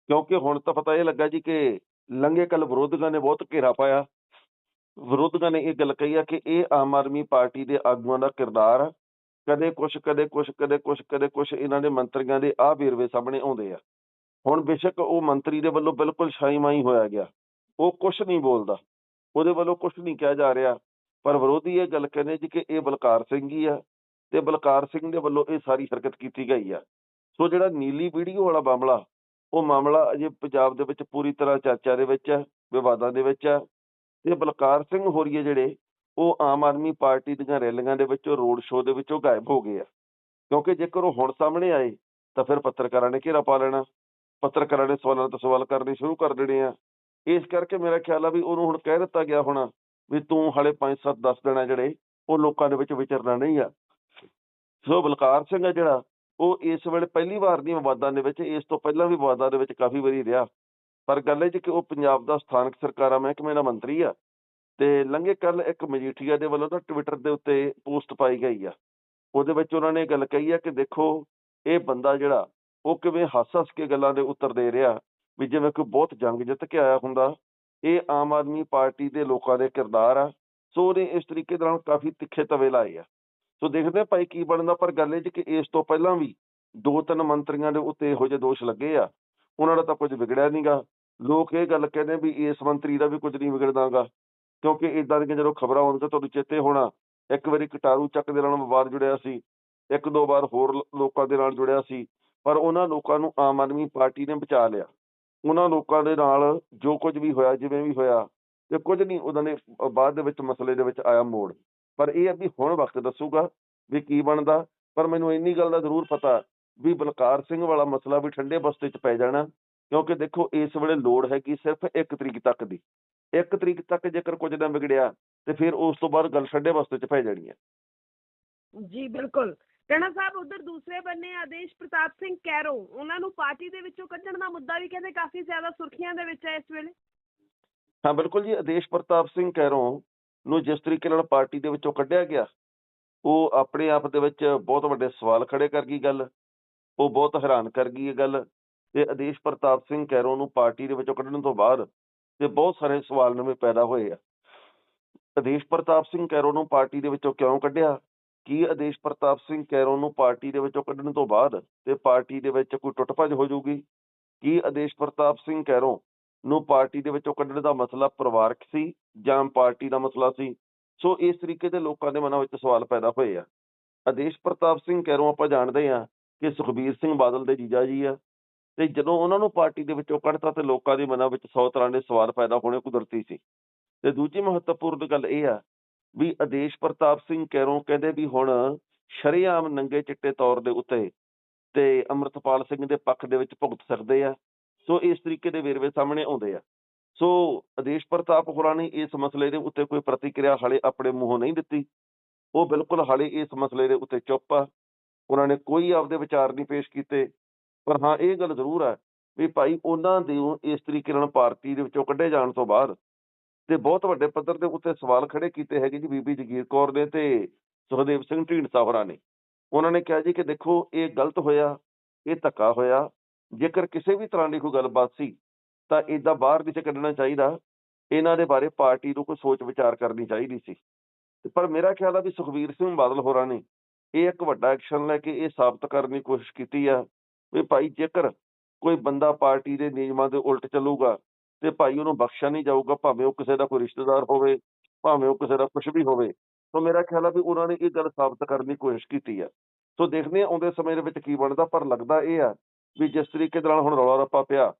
ਕਿਉਂਕਿ ਹੁਣ ਤਾਂ ਪਤਾ ਇਹ ਲੱਗਾ ਜੀ ਕਿ ਲੰਗੇ ਕੱਲ ਵਿਰੋਧੀਆਂ ਨੇ ਬਹੁਤ ਘੇਰਾ ਪਾਇਆ। ਵਿਰੋਧੀਆਂ ਨੇ ਇਹ ਗੱਲ ਕਹੀ ਆ ਕਿ ਇਹ ਆਮ ਆਦਮੀ ਪਾਰਟੀ ਦੇ ਆਗੂਆਂ ਦਾ ਕਿਰਦਾਰ ਆ। ਕਦੇ ਕੁਛ ਕਦੇ ਕੁਛ ਕਦੇ ਕੁਛ ਕਦੇ ਕੁਛ ਇਹਨਾਂ ਦੇ ਮੰਤਰੀਆਂ ਦੇ ਆਹ ਵੇਰਵੇ ਸਾਹਮਣੇ ਆਉਂਦੇ ਆ। ਹੁਣ ਬੇਸ਼ੱਕ ਉਹ ਮੰਤਰੀ ਦੇ ਵੱਲੋਂ ਬਿਲਕੁਲ ਸ਼ਾਈਮਾਈ ਹੋਇਆ ਗਿਆ। ਉਹ ਕੁਛ ਨਹੀਂ ਬੋਲਦਾ। ਉਹਦੇ ਵੱਲੋਂ ਕੁਛ ਨਹੀਂ ਕਿਹਾ ਜਾ ਰਿਹਾ। ਪਰ ਵਿਰੋਧੀ ਇਹ ਗੱਲ ਕਹਿੰਦੇ ਜੀ ਕਿ ਇਹ ਬਲਕਾਰ ਸਿੰਘ ਹੀ ਆ। ਤੇ ਬਲਕਾਰ ਸਿੰਘ ਦੇ ਵੱਲੋਂ ਇਹ ਸਾਰੀ ਹਰਕਤ ਕੀਤੀ ਗਈ ਆ। ਸੋ ਜਿਹੜਾ ਨੀਲੀ ਵੀਡੀਓ ਵਾਲਾ ਮਾਮਲਾ, ਉਹ ਮਾਮਲਾ ਅਜੇ ਪੰਜਾਬ ਦੇ ਵਿੱਚ ਪੂਰੀ ਤਰ੍ਹਾਂ ਚਰਚਾ ਦੇ ਵਿੱਚ ਹੈ ਵਿਵਾਦਾਂ ਦੇ ਵਿੱਚ ਹੈ ਤੇ ਬਲਕਾਰ ਸਿੰਘ ਹੋਰੀਏ ਜਿਹੜੇ, ਉਹ ਆਮ ਆਦਮੀ ਪਾਰਟੀ ਦੀਆਂ ਰੈਲੀਆਂ ਦੇ ਵਿੱਚੋਂ, ਰੋਡ ਸ਼ੋਅ ਦੇ ਵਿੱਚੋਂ ਗਾਇਬ ਹੋ ਗਏ ਆ। ਕਿਉਂਕਿ ਜੇਕਰ ਉਹ ਹੁਣ ਸਾਹਮਣੇ ਆਏ, ਤਾਂ ਫਿਰ ਪੱਤਰਕਾਰਾਂ ਨੇ ਘੇਰਾ ਪਾ ਲੈਣਾ। ਪੱਤਰਕਾਰਾਂ ਨੇ ਸਵਾਲਾਂ ਤੋਂ ਸਵਾਲ ਕਰਨੇ ਸ਼ੁਰੂ ਕਰ ਦੇਣੇ ਆ। ਇਸ ਕਰਕੇ ਮੇਰਾ ਖਿਆਲ ਆ ਵੀ ਉਹਨੂੰ ਹੁਣ ਕਹਿ ਦਿੱਤਾ ਗਿਆ ਹੋਣਾ ਵੀ ਤੂੰ ਹਲੇ 5-7 10 ਦਿਨ ਆ ਜਿਹੜੇ, ਉਹ ਲੋਕਾਂ ਦੇ ਵਿੱਚ ਵਿਚਰਨਾ ਨਹੀਂ ਆ। ਸੋ ਬਲਕਾਰ ਸਿੰਘ ਆ ਜਿਹੜਾ, ਉਹ ਇਸ ਵੇਲੇ ਪਹਿਲੀ ਵਾਰ ਦੀਆਂ ਵਿਵਾਦਾਂ ਦੇ ਵਿੱਚ, ਇਸ ਤੋਂ ਪਹਿਲਾਂ ਵੀ ਵਿਵਾਦਾਂ ਦੇ ਵਿੱਚ ਕਾਫੀ ਵਾਰੀ ਰਿਹਾ। ਪਰ ਗੱਲ ਇਹ ਜੀ ਕਿ ਉਹ ਪੰਜਾਬ ਦਾ ਸਥਾਨਕ ਸਰਕਾਰਾਂ, ਮਹਿਕਮੇ ਦਾ ਮੰਤਰੀ ਆ ਤੇ ਲੰਘੇ ਕੱਲ ਇੱਕ ਮਜੀਠੀਆ ਦੇ ਵੱਲੋਂ ਤਾਂ ਟਵਿੱਟਰ ਦੇ ਉੱਤੇ ਪੋਸਟ ਪਾਈ ਗਈ ਆ। ਉਹਦੇ ਵਿੱਚ ਉਹਨਾਂ ਨੇ ਇਹ ਗੱਲ ਕਹੀ ਆ ਕਿ ਦੇਖੋ, ਇਹ ਬੰਦਾ ਜਿਹੜਾ, ਉਹ ਕਿਵੇਂ ਹੱਸ-ਹੱਸ ਕੇ ਗੱਲਾਂ ਦੇ ਉੱਤਰ ਦੇ ਰਿਹਾ ਵੀ ਜਿਵੇਂ ਕੋਈ ਬਹੁਤ ਜੰਗ ਜਿੱਤ ਕੇ ਆਇਆ ਹੁੰਦਾ। ਇਹ ਆਮ ਆਦਮੀ ਪਾਰਟੀ ਦੇ ਲੋਕਾਂ ਦੇ ਕਿਰਦਾਰ ਆ। ਸੋ ਉਹਨੇ ਇਸ ਤਰੀਕੇ ਦੇ ਨਾਲ ਕਾਫੀ ਤਿੱਖੇ ਤਵੇ ਲਾਏ ਆ। ਸੋ ਦੇਖਦੇ ਆ ਭਾਈ ਕੀ ਬਣਦਾ, ਪਰ ਗੱਲ ਇਹ ਜੀ ਕਿ ਇਸ ਤੋਂ ਪਹਿਲਾਂ ਵੀ ਦੋ ਤਿੰਨ ਮੰਤਰੀਆਂ ਦੇ ਉੱਤੇ ਇਹੋ ਜਿਹੇ ਦੋਸ਼ ਲੱਗੇ ਆ, ਉਹਨਾਂ ਦਾ ਤਾਂ ਕੁਝ ਵਿਗੜਿਆ ਨਹੀਂਗਾ ਲੋਕ ਇਹ ਗੱਲ ਕਹਿੰਦੇ ਵੀ ਇਸ ਮੰਤਰੀ ਦਾ ਵੀ ਕੁਝ ਨਹੀਂ ਵਿਗੜਦਾਗਾ, ਕਿਉਂਕਿ ਇਦਾਂ ਦੀਆਂ ਜਦੋਂ ਖਬਰਾਂ ਆਉਂਦੀਆਂ ਤੁਹਾਨੂੰ ਚੇਤੇ ਹੋਣਾ, ਇੱਕ ਵਾਰੀ ਕਟਾਰੂ ਚੱਕ ਦੇ ਨਾਲ ਵਿਵਾਦ ਜੁੜਿਆ ਸੀ, ਇੱਕ ਦੋ ਵਾਰ ਹੋਰ ਲੋਕਾਂ ਦੇ ਨਾਲ ਜੁੜਿਆ ਸੀ, ਪਰ ਉਹਨਾਂ ਲੋਕਾਂ ਨੂੰ ਆਮ ਆਦਮੀ ਪਾਰਟੀ ਨੇ ਬਚਾ ਲਿਆ। ਉਹਨਾਂ ਲੋਕਾਂ ਦੇ ਨਾਲ ਜੋ ਕੁਝ ਵੀ ਹੋਇਆ, ਜਿਵੇਂ ਵੀ ਹੋਇਆ, ਤੇ ਕੁਝ ਨਹੀਂ, ਉਹਨਾਂ ਨੇ ਬਾਅਦ ਦੇ ਵਿੱਚ ਮਸਲੇ ਦੇ ਵਿੱਚ ਆਇਆ ਮੋੜ। ਪਰ ਇਹ ਆ ਵੀ ਹੁਣ ਵਕਤ ਦੱਸੂਗਾ ਵੀ ਕੀ ਬਣਦਾ। ਪਰ ਮੈਨੂੰ ਇੰਨੀ ਗੱਲ ਦਾ ਜ਼ਰੂਰ ਪਤਾ ਵੀ ਬਲਕਾਰ ਸਿੰਘ ਵਾਲਾ ਮਸਲਾ ਵੀ ਠੰਡੇ ਬਸਤੇ 'ਚ ਪੈ ਜਾਣਾ ਕਿਉਂਕਿ ਦੇਖੋ ਇਸ ਵੇਲੇ ਲੋੜ ਹੈਗੀ ਸਿਰਫ 1 ਤਰੀਕ ਤੱਕ ਦੀ। 1 ਤਰੀਕ ਤੱਕ ਜੇਕਰ ਕੁਝ ਨਾ ਵਿਗੜਿਆ ਤੇ ਫਿਰ ਉਸ ਤੋਂ ਬਾਅਦ ਗੱਲ ਠੰਡੇ ਬਸਤੇ 'ਚ ਪੈ ਜਾਣੀ ਹੈ ਜੀ ਬਿਲਕੁਲ। ਟਣਾ ਸਾਹਿਬ ਉਧਰ ਦੂਸਰੇ ਬੰਨੇ ਆਦੇਸ਼ ਪ੍ਰਤਾਪ ਸਿੰਘ ਕੈਰੋ ਉਹਨਾਂ ਨੂੰ ਪਾਰਟੀ ਦੇ ਵਿੱਚੋਂ ਕੱਢਣ ਦਾ ਮੁੱਦਾ ਵੀ ਕਹਿੰਦੇ ਕਾਫੀ ਜ਼ਿਆਦਾ ਸੁਰਖੀਆਂ ਦੇ ਵਿੱਚ ਹੈ ਇਸ ਵੇਲੇ। ਹਾਂ ਬਿਲਕੁਲ ਜੀ ਆਦੇਸ਼ ਪ੍ਰਤਾਪ ਸਿੰਘ ਕੈਰੋਂ ਨੂੰ ਜਿਸ ਤਰੀਕੇ ਨਾਲ ਪਾਰਟੀ ਦੇ ਵਿੱਚੋਂ ਕੱਢਿਆ ਗਿਆ, ਉਹ ਆਪਣੇ ਆਪ ਦੇ ਵਿੱਚ ਬਹੁਤ ਵੱਡੇ ਸਵਾਲ ਖੜੇ ਕਰ ਗਈ ਗੱਲ, ਉਹ ਬਹੁਤ ਹੈਰਾਨ ਕਰ ਗਈ ਇਹ ਗੱਲ, ਤੇ ਆਦੇਸ਼ ਪ੍ਰਤਾਪ ਸਿੰਘ ਕੈਰੋਂ ਨੂੰ ਪਾਰਟੀ ਦੇ ਵਿੱਚੋਂ ਕੱਢਣ ਤੋਂ ਬਾਅਦ ਤੇ ਬਹੁਤ ਸਾਰੇ ਸਵਾਲ ਨਵੇਂ ਪੈਦਾ ਹੋਏ ਆ। ਆਦੇਸ਼ ਪ੍ਰਤਾਪ ਸਿੰਘ ਕੈਰੋਂ ਨੂੰ ਪਾਰਟੀ ਦੇ ਵਿੱਚੋਂ ਕਿਉਂ ਕੱਢਿਆ? ਕੀ ਆਦੇਸ਼ ਪ੍ਰਤਾਪ ਸਿੰਘ ਕੈਰੋਂ ਨੂੰ ਪਾਰਟੀ ਦੇ ਵਿੱਚੋਂ ਕੱਢਣ ਤੋਂ ਬਾਅਦ ਤੇ ਪਾਰਟੀ ਦੇ ਵਿੱਚ ਕੋਈ ਟੁੱਟ ਭੱਜ ਹੋ ਜਾਊਗੀ? ਕੀ ਆਦੇਸ਼ ਪ੍ਰਤਾਪ ਸਿੰਘ ਕੈਰੋਂ ਨੂੰ ਪਾਰਟੀ ਦੇ ਵਿੱਚੋਂ ਕੱਢਣ ਦਾ ਮਸਲਾ ਪਰਿਵਾਰਕ ਸੀ ਜਾਂ ਪਾਰਟੀ ਦਾ ਮਸਲਾ ਸੀ? ਸੋ ਇਸ ਤਰੀਕੇ ਦੇ ਲੋਕਾਂ ਦੇ ਮਨਾਂ ਵਿੱਚ ਸਵਾਲ ਪੈਦਾ ਹੋਏ ਆ। ਆਦੇਸ਼ ਪ੍ਰਤਾਪ ਸਿੰਘ ਕੈਰੋਂ ਆਪਾਂ ਜਾਣਦੇ ਆ ਕਿ ਸੁਖਬੀਰ ਸਿੰਘ ਬਾਦਲ ਦੇ ਜੀਜਾ ਜੀ ਆ ਤੇ ਜਦੋਂ ਉਹਨਾਂ ਨੂੰ ਪਾਰਟੀ ਦੇ ਵਿੱਚੋਂ ਕੱਢਤਾ ਤੇ ਲੋਕਾਂ ਦੇ ਮਨਾਂ ਵਿੱਚ 100 ਤਰ੍ਹਾਂ ਦੇ ਸਵਾਲ ਪੈਦਾ ਹੋਣੇ ਕੁਦਰਤੀ ਸੀ। ਤੇ ਦੂਜੀ ਮਹੱਤਵਪੂਰਨ ਗੱਲ ਇਹ ਆ ਵੀ ਆਦੇਸ਼ ਪ੍ਰਤਾਪ ਸਿੰਘ ਕੈਰੋਂ ਕਹਿੰਦੇ ਵੀ ਹੁਣ ਸ਼ਰੇਆਮ ਨੰਗੇ ਚਿੱਟੇ ਤੌਰ ਦੇ ਉੱਤੇ ਤੇ ਅਮਰਤਪਾਲ ਸਿੰਘ ਦੇ ਪੱਖ ਦੇ ਵਿੱਚ ਭੁਗਤ ਸਕਦੇ ਆ। ਸੋ ਇਸ ਤਰੀਕੇ ਦੇ ਵੇਰਵੇ ਸਾਹਮਣੇ ਆਉਂਦੇ ਆ। ਸੋ ਆਦੇਸ਼ ਪ੍ਰਤਾਪ ਹੋਰਾਂ ਨੇ ਇਸ ਮਸਲੇ ਦੇ ਉੱਤੇ ਕੋਈ ਪ੍ਰਤੀਕਿਰਿਆ ਹਾਲੇ ਆਪਣੇ ਮੂੰਹੋਂ ਨਹੀਂ ਦਿੱਤੀ। ਉਹ ਬਿਲਕੁਲ ਹਾਲੇ ਇਸ ਮਸਲੇ ਦੇ ਉੱਤੇ ਚੁੱਪ ਆ। ਉਹਨਾਂ ਨੇ ਕੋਈ ਆਪਦੇ ਵਿਚਾਰ ਨਹੀਂ ਪੇਸ਼ ਕੀਤੇ। ਪਰ ਹਾਂ, ਇਹ ਗੱਲ ਜ਼ਰੂਰ ਹੈ ਵੀ ਭਾਈ ਉਹਨਾਂ ਦੇ ਇਸ ਤਰੀਕੇ ਨਾਲ ਪਾਰਟੀ ਦੇ ਵਿੱਚੋਂ ਕੱਢੇ ਜਾਣ ਤੋਂ ਬਾਅਦ ਤੇ ਬਹੁਤ ਵੱਡੇ ਪੱਧਰ ਦੇ ਉੱਤੇ ਸਵਾਲ ਖੜੇ ਕੀਤੇ ਹੈਗੇ ਜੀ ਬੀਬੀ ਜਗੀਰ ਕੌਰ ਨੇ ਤੇ ਸੁਖਦੇਵ ਸਿੰਘ ਢੀਂਡਸਾ ਹੋਰਾਂ ਨੇ। ਉਹਨਾਂ ਨੇ ਕਿਹਾ ਜੀ ਕਿ ਦੇਖੋ, ਇਹ ਗਲਤ ਹੋਇਆ, ਇਹ ਧੱਕਾ ਹੋਇਆ ਜੇਕਰ ਕਿਸੇ ਵੀ ਤਰ੍ਹਾਂ ਦੀ ਕੋਈ ਗੱਲਬਾਤ ਸੀ, ਤਾਂ ਇਦਾਂ ਬਾਹਰ ਨਹੀਂ ਸੀ ਕੱਢਣਾ ਚਾਹੀਦਾ। ਇਹਨਾਂ ਦੇ ਬਾਰੇ ਪਾਰਟੀ ਨੂੰ ਕੋਈ ਸੋਚ ਵਿਚਾਰ ਕਰਨੀ ਚਾਹੀਦੀ ਸੀ। ਪਰ ਮੇਰਾ ਖਿਆਲ ਆ ਵੀ ਸੁਖਬੀਰ ਸਿੰਘ ਬਾਦਲ ਹੋਰਾਂ ਨੇ ਇਹ ਇੱਕ ਵੱਡਾ ਐਕਸ਼ਨ ਲੈ ਕੇ ਇਹ ਸਾਬਤ ਕਰਨ ਦੀ ਕੋਸ਼ਿਸ਼ ਕੀਤੀ ਆ ਵੀ ਭਾਈ ਜੇਕਰ ਕੋਈ ਬੰਦਾ ਪਾਰਟੀ ਦੇ ਨਿਯਮਾਂ ਦੇ ਉਲਟ ਚੱਲੂਗਾ ਤੇ ਭਾਈ ਉਹਨੂੰ ਬਖਸ਼ਿਆ ਨਹੀਂ ਜਾਊਗਾ, ਭਾਵੇਂ ਉਹ ਕਿਸੇ ਦਾ ਕੋਈ ਰਿਸ਼ਤੇਦਾਰ ਹੋਵੇ, ਭਾਵੇਂ ਉਹ ਕਿਸੇ ਦਾ ਕੁਝ ਵੀ ਹੋਵੇ ਸੋ ਮੇਰਾ ਖਿਆਲ ਆ ਵੀ ਉਹਨਾਂ ਨੇ ਇਹ ਗੱਲ ਸਾਬਤ ਕਰਨ ਦੀ ਕੋਸ਼ਿਸ਼ ਕੀਤੀ ਆ। ਸੋ ਦੇਖਦੇ ਹਾਂ ਆਉਂਦੇ ਸਮੇਂ ਦੇ ਵਿੱਚ ਕੀ ਬਣਦਾ, ਪਰ ਲੱਗਦਾ ਇਹ ਆ ਵੀ ਜਿਸ ਤਰੀਕੇ ਦੇ ਨਾਲ ਹੁਣ ਰੌਲਾ ਰੱਪਾ ਪਿਆ,